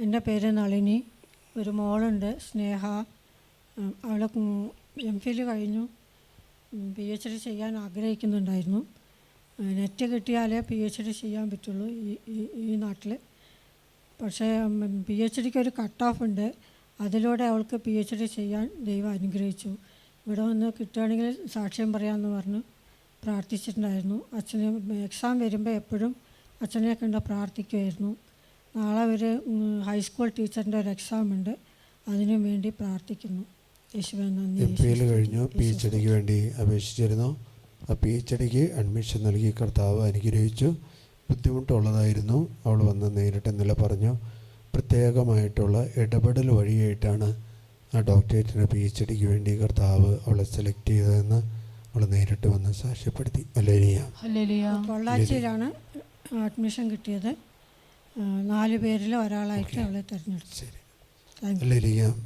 എന്റെ പേര് നളിനി. ഒരു മോളുണ്ട് സ്നേഹ. അവൾ എം ഫിൽ കഴിഞ്ഞു. പി എച്ച് ഡി ചെയ്യാൻ ആഗ്രഹിക്കുന്നുണ്ടായിരുന്നു. നെറ്റ് കിട്ടിയാലേ പി എച്ച് ഡി ചെയ്യാൻ പറ്റുള്ളൂ ഈ ഈ- നാട്ടിൽ പക്ഷേ പി എച്ച് ഡിക്ക് ഒരു കട്ട് ഓഫ് ഉണ്ട്. അതിലൂടെ അവൾക്ക് പി എച്ച് ഡി ചെയ്യാൻ ദൈവം അനുഗ്രഹിച്ചു. ഇവിടെ വന്ന് കിട്ടുകയാണെങ്കിൽ സാക്ഷ്യം പറയാമെന്ന് പറഞ്ഞു പ്രാർത്ഥിച്ചിട്ടുണ്ടായിരുന്നു. അച്ഛനെ എക്സാം വരുമ്പോൾ എപ്പോഴും അച്ഛനെ കണ്ട് പ്രാർത്ഥിക്കുമായിരുന്നു നാളെ ഒരു ഹൈസ്കൂൾ ടീച്ചറിന്റെ ഒരു എക്സാം ഉണ്ട്. അതിനു വേണ്ടി പ്രാർത്ഥിക്കുന്നു. യേശുവെ നന്ദി. എം പിയിൽ യേശുവേ. കഴിഞ്ഞു. പി എച്ച് ഡിക്ക് വേണ്ടി അപേക്ഷിച്ചിരുന്നു. ആ പി എച്ച് ഡിക്ക് അഡ്മിഷൻ നൽകി കർത്താവ് അനുഗ്രഹിച്ചു. ബുദ്ധിമുട്ടുള്ളതായിരുന്നു. അവൾ വന്ന് നേരിട്ട് നില പറഞ്ഞു. പ്രത്യേകമായിട്ടുള്ള ഇടപെടൽ വഴിയായിട്ടാണ് ആ ഡോക്ടറേറ്റിന് പി എച്ച് ഡിക്ക് വേണ്ടി കർത്താവ് അവളെ സെലക്ട് ചെയ്തതെന്ന് അവൾ നേരിട്ട് വന്ന് സാക്ഷ്യപ്പെടുത്തി. അല്ലേ പൊള്ളാച്ചിയിലാണ് അഡ്മിഷൻ കിട്ടിയത്. നാല് പേരിൽ ഒരാളായിട്ട് അവളെ തിരഞ്ഞെടുത്തു. ശരി. Thank you അല്ലേനിയ